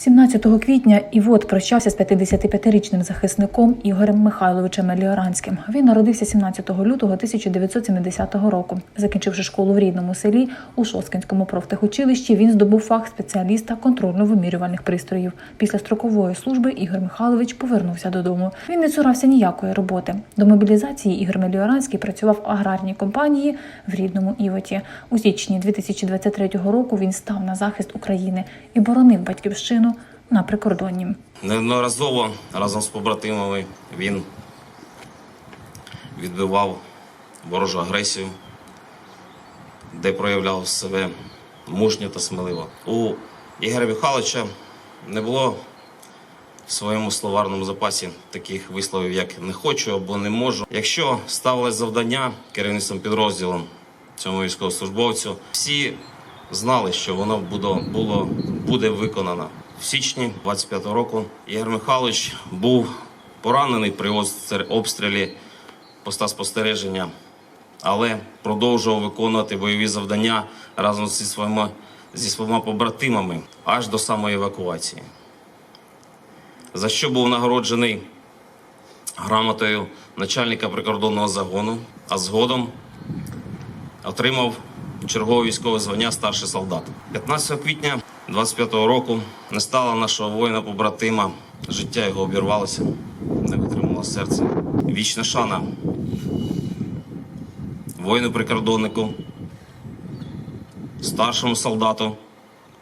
17 квітня Івот прощався з 55-річним захисником Ігорем Михайловичем Меліоранським. Він народився 17 лютого 1970 року. Закінчивши школу в рідному селі у Шоскінському профтехучилищі, він здобув фах спеціаліста контрольно-вимірювальних пристроїв. Після строкової служби Ігор Михайлович повернувся додому. Він не цурався ніякої роботи. До мобілізації Ігор Меліоранський працював в аграрній компанії в рідному Івоті. У січні 2023 року він став на захист України і боронив батьківщину на прикордонні. Неодноразово разом з побратимами він відбивав ворожу агресію, де проявляв себе мужньо та сміливо. У Ігоря Михайловича не було в своєму словарному запасі таких висловів, як не хочу або не можу. Якщо ставилось завдання керівництвом підрозділом цьому військовослужбовцю, всі знали, що воно було, буде виконано. В січні 25-го року Ігор Михайлович був поранений при обстрілі поста спостереження, але продовжував виконувати бойові завдання разом зі своїми, зі своїми побратимами аж до самої евакуації. За що був нагороджений грамотою начальника прикордонного загону, а згодом отримав чергове військове звання старший солдат. 15 квітня 25-го року не стало нашого воїна-побратима. Життя його обірвалося, не витримало серце. Вічна шана воїну-прикордоннику, старшому солдату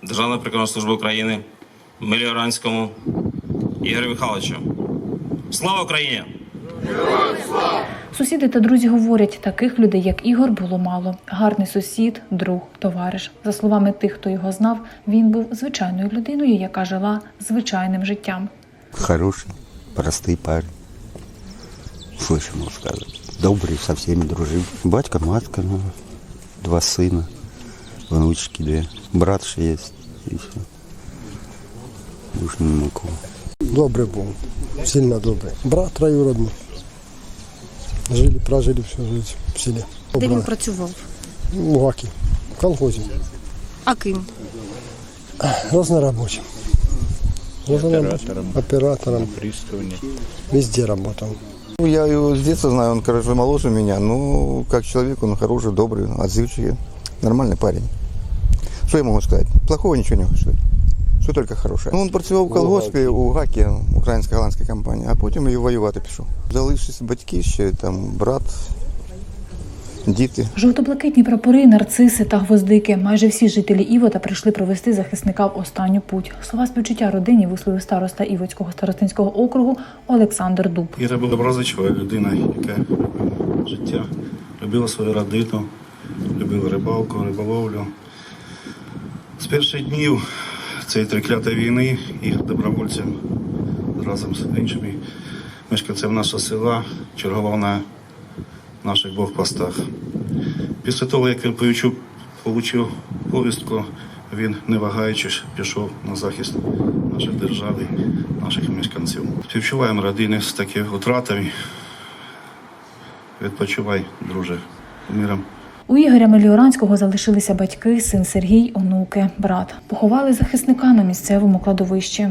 Державної прикордонної служби України Меліоранському Ігорю Михайловичу. Слава Україні! Сусіди та друзі говорять, таких людей, як Ігор, було мало. Гарний сусід, друг, товариш. За словами тих, хто його знав, він був звичайною людиною, яка жила звичайним життям. Хороший, простый парень. Что еще могу сказать? Добрый, со всеми дружил. Батька, матка, ну, два сына, внучки две. Брат же есть. И все. Уж не могу. Добрий був, сильно добрий. Брат троюродний. Жили, прожили всю життя в селі. Де він Добре. працював? У Гакі, в колхозі. А ким? Разнорабочим. Разнорабочим. Оператором. Оператором. пристани. Везде работал. Ну, Я его с детства знаю, он, короче, моложе меня, но как человек он хороший, добрый, отзывчивый, нормальный парень. Что я могу сказать? Плохого ничего не могу сказать. Що тільки хороше. Ну, він працював у колгоспі у ГАКі, українська голландська компанія, а потім і воювати пішов. Залишились батьки ще, там брат, діти. Жовто-блакитні прапори, нарциси та гвоздики. Майже всі жителі Івота прийшли провести захисника в останню путь. Слова співчуття родині висловив староста Івоцького старостинського округу Олександр Дуб. Іра була доброзичлива людина, яка життя, любила свою родину, любила рибалку, риболовлю. З перших днів цієї триклятої війни і добровольцем разом з іншими мешканцями нашого села чергував на наших блокпостах. Після того, як Кирпичук отримав повістку, він, не вагаючись, пішов на захист нашої держави, наших мешканців. Співчуваємо родини з такими втратами. Відпочивай, друже, миром. У Ігоря Меліоранського залишилися батьки, син Сергій, онуки, брат. Поховали захисника на місцевому кладовищі.